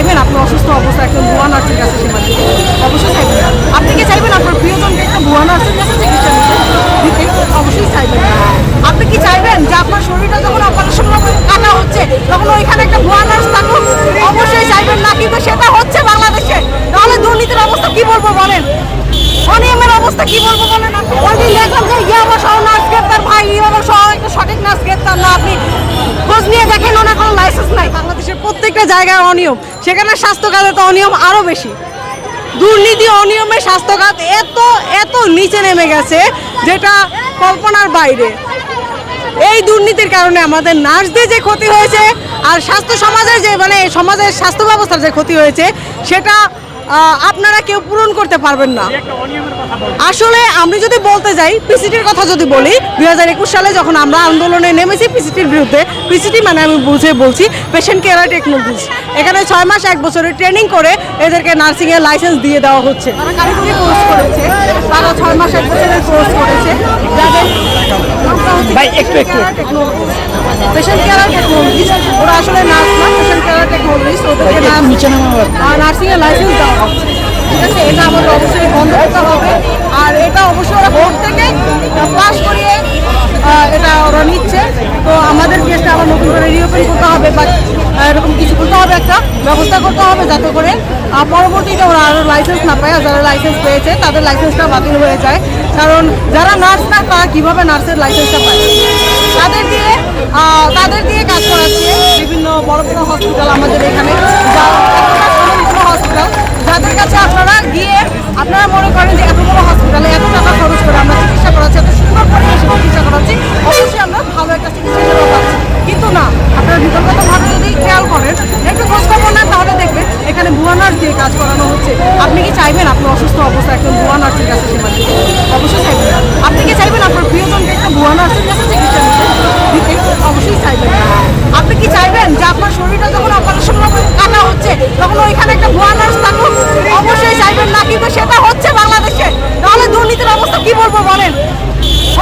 চাইবেন? আপনার অসুস্থ অবস্থা একজন ভুয়া নার্সের কাছে সেবা দিতে অবশ্যই চাইবেন। আপনি কি চাইবেন? আপনার প্রিয়জনকে একটা ভুয়া নার্সের কাছে চিকিৎসা দিতে অবশ্যই চাইবেন। আপনি কি চাইবেন যে আপনার শরীরটা যখন অপারেশন কাটা হচ্ছে, তখন ওইখানে একটা ভুয়া নার্স থাকুক? অবশ্যই চাইবেন। না কিন্তু সেটা হচ্ছে বাংলাদেশে। তাহলে দুর্নীতির অবস্থা কি বলব বলেন? অনিয়মের অবস্থা কি বলব বলেন? আপনি ওইদিন দেখলাম যে ইয়াবা সহ নার্স গ্রেপ্তার, ভাই, ইয়াবা সহ একটা সঠিক নার্স গ্রেপ্তার না, আপনি খোঁজ নিয়ে দেখেন, ওনার কোনো লাইসেন্স নাই। প্রত্যেকটা জায়গায় অনিয়ম। সেখানে স্বাস্থ্য খাতে তো অনিয়ম আরও বেশি। দুর্নীতি, অনিয়মে স্বাস্থ্যখাত এত এত নিচে নেমে গেছে যেটা কল্পনার বাইরে। এই দুর্নীতির কারণে আমাদের নার্সদের যে ক্ষতি হয়েছে আর স্বাস্থ্য সমাজের যে মানে সমাজের স্বাস্থ্য ব্যবস্থার যে ক্ষতি হয়েছে, সেটা আপনারা কেউ পূরণ করতে পারবেন না। আসলে আমি যদি বলতে যাই পিসিটির কথা যদি বলি দু হাজার একুশ সালে যখন আমরা আন্দোলনে নেমেছি পিসিটির বিরুদ্ধে পিসিটি মানে আমি বুঝে বলছি পেশেন্ট কেয়ার টেকনোলজিস এখানে ছয় মাস এক বছরের ট্রেনিং করে এদেরকে নার্সিং এর লাইসেন্স দিয়ে দেওয়া হচ্ছে। তারা কারিগরি কোর্স করেছে তারা ছয় মাস এক বছরের কোর্স করেছে। যাদের ভাই, একটু, একটু। পেশেন্ট কেয়ার টেকনোলজিস ওরা আসলে নার্স না পেশেন্ট কেয়ার টেকনোলজিস ওদেরকে নার্স নিচে নামা নার্সিং এর লাইসেন্স দেওয়া ঠিক আছে, এটা আমাদের অবশ্যই বন্ধ করতে হবে। আর এটা অবশ্যই ওরা বোর্ড থেকে পাস করিয়ে এটা ওরা নিচ্ছে। তো আমাদের কেসটা আবার নতুন করে রিওপেন করতে হবে বা এরকম কিছু করতে হবে একটা, ব্যবস্থা করতে হবে যাতে করে পরবর্তীতে ওরা আরও লাইসেন্স না পায়, আর যারা লাইসেন্স পেয়েছে, তাদের লাইসেন্সটা বাতিল হয়ে যায়। কারণ যারা নার্স না, তারা কীভাবে নার্সের লাইসেন্সটা পায়? তাদের দিয়ে তাদের দিয়ে কাজ করাচ্ছে বিভিন্ন বড় বড় হসপিটাল আমাদের এখানে যা হসপিটাল যাদের কাছে আপনারা গিয়ে আপনারা মনে করেন যে এত বড় হসপিটালে এত টাকা খরচ করে আমরা চিকিৎসা করাচ্ছি এত সুন্দর করে এসে চিকিৎসা করাচ্ছি অবশ্যই আমরা ভালো একটা চিকিৎসা সেবা পাচ্ছি কিন্তু না আপনারা বিতর্কতভাবে যদি খেয়াল করেন একটু খোঁজ খবর নেন তাহলে দেখবেন এখানে ভুয়া নার্স দিয়ে কাজ করানো হচ্ছে। আপনি কি চাইবেন আপনার অসুস্থ অবস্থা একজন ভুয়া নার্সের কাছে সেবা দিতে? অবশ্যই চাইবেন। আপনি কি চাইবেন আপনার প্রিয়জনকে একটা ভুয়া নার্সের কাছে চিকিৎসা দিতে? অবশ্যই চাইবেন। আপনি কি চাইবেন যে আপনার শরীরটা যখন অপারেশন কাটা হচ্ছে, তখন ওইখানে একটা ভুয়া নার্স থাকুক? অবশ্যই চাইবেন না, কিন্তু সেটা হচ্ছে বাংলাদেশে। তাহলে দুর্নীতির অবস্থা কি বলব বলেন?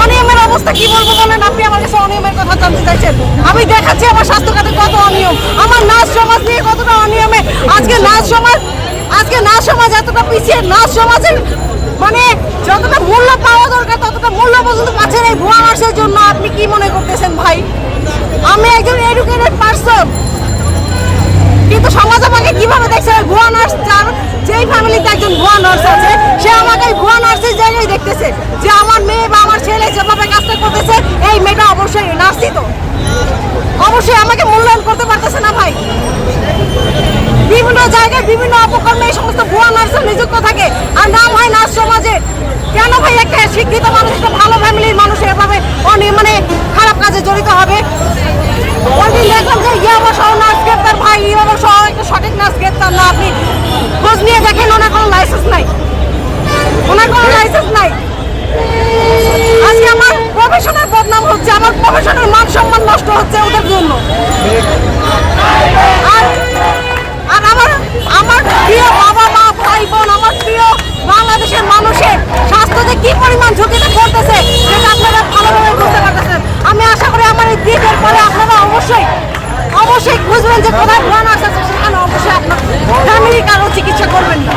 অনিয়মের অবস্থা কি বলব বলেন? আপনি আমার কাছে অনিয়মের কথা জানতে চাইছেন। আমি দেখাচ্ছি আমার স্বাস্থ্য খাতে কত অনিয়ম। আমার নার্স সমাজ নিয়ে কতটা অনিয়মে আজকে নার্স সমাজ আজকে নার্স সমাজ এতটা পিছিয়ে নার্স সমাজের মানে যতটা মূল্য পাওয়া দরকার, ততটা মূল্য পর্যন্ত পাচ্ছেন এই ভুয়া নার্সের জন্য। আপনি কি মনে করতেছেন ভাই? আমি একজন এডুকেটেড পার্সন কিন্তু সমাজ আমাকে কীভাবে দেখছে? ভুয়া নার্স যার, যেই ফ্যামিলিতে একজন ভুয়া নার্স আছে, সে আমাকে ভুয়া নার্সের জায়গায় দেখতেছে যে আমার মেয়ে বা আমার ছেলে যেভাবে কাজটা করতেছে, এই মেয়েটা অবশ্যই নার্সই তো। অবশ্যই আমাকে মূল্যায়ন করতে পারতেছে না ভাই জায়গায় বিভিন্ন অপকর্মে এই সমস্ত ভুয়া নার্সের নিযুক্ত থাকে। আর নাম হয় নার্স সমাজে। কেন ভাই একটা শিক্ষিত মানুষ, একটা ভালো ফ্যামিলির মানুষ এভাবে অনেক মানে খারাপ কাজে জড়িত হবে? নাচ সঠিক নার্স গ্রেপ্তার না আপনি। খোঁজ নিয়ে দেখেন, ওনার কোনো লাইসেন্স নাই। ওনার কোনো লাইসেন্স যে কি পরিমাণ ঝুঁকিতে পড়তেছে, সেটা আপনারা ভালোভাবে বুঝতে পারতেছেন। আমি আশা করি আমার এই দ্বীপের পরে আপনারা অবশ্যই অবশ্যই বুঝবেন যে কোথায় ভ্রমণ আসতেছে সেখানে অবশ্যই আপনার ফ্যামিলি কারও চিকিৎসা করবেন না।